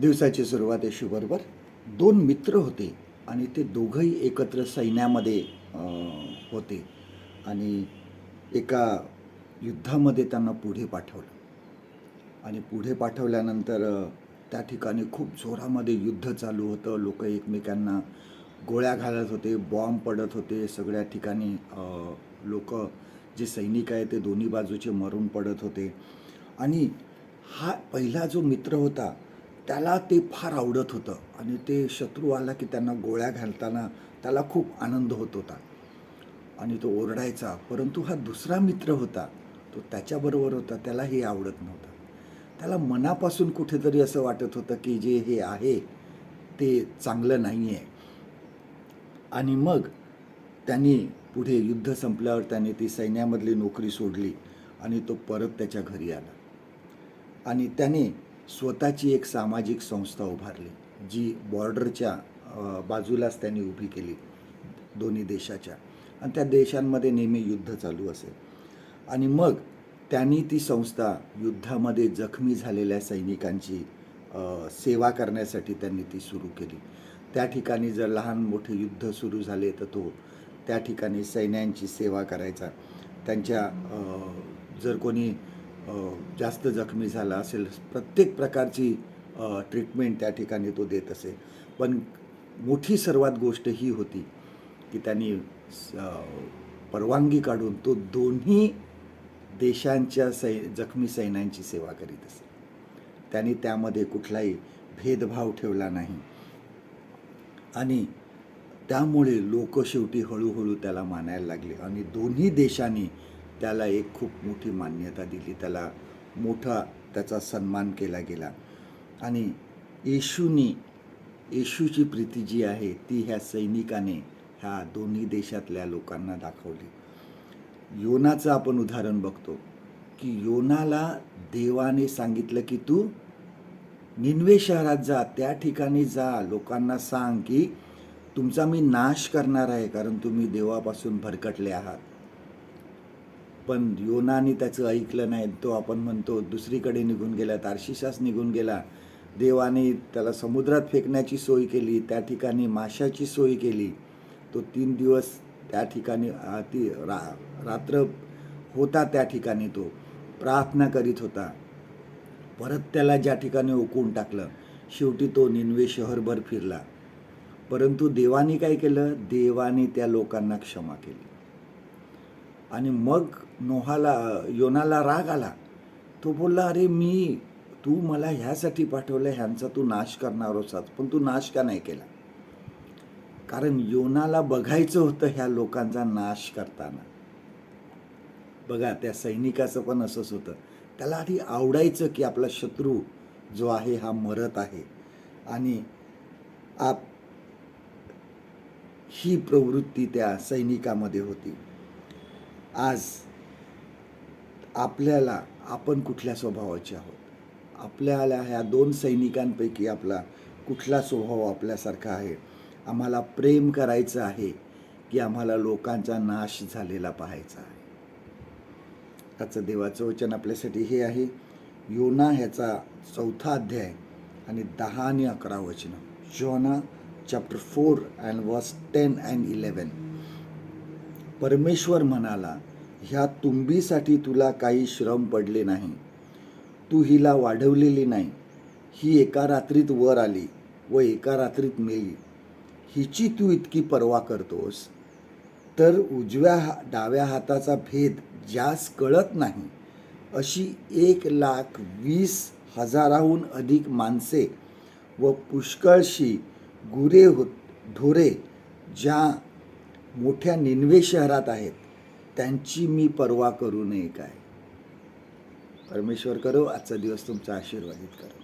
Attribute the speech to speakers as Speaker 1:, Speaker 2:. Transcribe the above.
Speaker 1: दिवसाची सुरुवात बरोबर. दोन मित्र होते आणि ते दोघंही एकत्र सैन्यामध्ये होते. आणि एका युद्धामध्ये त्यांना पुढे पाठवलं. आणि पुढे पाठवल्यानंतर त्या ठिकाणी खूप जोरामध्ये युद्ध चालू होतं. लोक एकमेकांना गोळ्या घालत होते बॉम्ब पडत होते. सगळ्या ठिकाणी लोक जे सैनिक आहे ते दोन्ही बाजूचे मरून पडत होते. आणि हा पहिला जो मित्र होता त्याला ते फार आवडत होतं. आणि ते शत्रू आला की त्यांना गोळ्या घालताना त्याला खूप आनंद होत होता. आणि तो ओरडायचा परंतु हा दुसरा मित्र होता तो त्याच्याबरोबर होता त्याला हे आवडत नव्हतं. त्याला मनापासून कुठेतरी असं वाटत होतं की जे हे आहे ते चांगलं नाही आहे आणि मग त्यांनी पुढे युद्ध संपल्यावर त्याने ती सैन्यामधली नोकरी सोडली आणि तो परत त्याच्या घरी आला. आणि त्याने स्वतःची एक सामाजिक संस्था उभारली जी बॉर्डरच्या बाजूलाच त्यांनी उभी केली दोन्ही देशाच्या. आणि त्या देशांमध्ये नेहमी युद्ध चालू असेल. आणि मग त्यांनी ती संस्था युद्धामध्ये जखमी झालेल्या सैनिकांची सेवा करण्यासाठी त्यांनी ती सुरू केली. त्या ठिकाणी जर लहान मोठे युद्ध सुरू झाले तर तो त्या ठिकाणी सैन्यांची सेवा करायचा. त्यांच्या जर कोणी जास्त जखमी झाला असेल प्रत्येक प्रकारची ट्रीटमेंट त्या ठिकाणी तो देत असे पण मोठी सर्वात गोष्ट ही होती की त्यांनी स- परवानगी काढून तो दोन्ही देशांच्या सै जखमी सैन्यांची सेवा करीत असे. त्यांनी त्यामध्ये कुठलाही भेदभाव ठेवला नाही. आणि त्यामुळे लोक शेवटी हळूहळू त्याला मानायला लागले. आणि दोन्ही देशांनी त्याला एक खूप मोठी मान्यता दिली. त्याला मोठा त्याचा सन्मान केला गेला. आणि येशूनी येशूची प्रीती जी आहे ती ह्या सैनिकाने ह्या दोन्ही देशातल्या लोकांना दाखवली. योनाचं आपण उदाहरण बघतो की योनाला देवाने सांगितलं की तू निन्वे शहरात जा त्या ठिकाणी जा लोकांना सांग की तुमचा मी नाश करणार आहे कारण तुम्ही देवापासून भरकटले आहात. पण योनाने त्याचं ऐकलं नाही. तो आपण म्हणतो दुसरीकडे निघून गेला तारशिशास निघून गेला. देवाने त्याला समुद्रात फेकण्याची सोय केली त्या ठिकाणी माशाची सोय केली. तो तीन दिवस त्या ठिकाणी ती रा रात्र होता त्या ठिकाणी तो. प्रार्थना करीत होता. परत त्याला ज्या ठिकाणी ओकून टाकलं शेवटी तो निनवे शहरभर फिरला. परंतु देवाने काय केलं? देवाने त्या लोकांना क्षमा केली. आणि मग नोहाला योनाला राग आला. तो बोलला अरे मी तू मला ह्यासाठी पाठवलं ह्यांचा तू नाश करणार होतास पण तू नाश का नाही केला? कारण योनाला बघायचं होतं ह्या लोकांचा नाश करताना. बघा त्या सैनिकाचं पण असंच होतं. त्याला आधी आवडायचं की आपला शत्रू जो आहे हा मरत आहे. आणि आप ही प्रवृत्ती त्या सैनिकामध्ये होती. आज आपल्याला आपण कुठल्या स्वभावाचे आहोत? आपल्याला ह्या दोन सैनिकांपैकी आपला कुठला स्वभाव आपल्यासारखा आहे? आम्हाला प्रेम करायचं आहे की आम्हाला लोकांचा नाश झालेला पाहायचा आहे? त्याचं देवाचं वचन आपल्यासाठी हे आहे. योना ह्याचा चौथा अध्याय आणि दहा आणि अकरा वचनं. Jonah chapter four and verse ten and eleven परमेश्वर म्हणाला ह्या तुंबीसाठी तुला काही श्रम पडले नाही. तू हिला वाढवलेली नाही. ही एका रात्रीत वर आली व एका रात्रीत मेली. हिची तू इतकी पर्वा करतोस? तर उजव्या हा डाव्या हाताचा भेद ज्यास कळत नाही अशी एक लाख वीस हजाराहून अधिक माणसे व पुष्कळशी गुरे हो ढोरे ज्या मोठ्या निन्वे शहरात आहेत. त्यांची मी पर्वा करू नये काय? परमेश्वर करो आजचा दिवस तुमचा आशीर्वादित करो.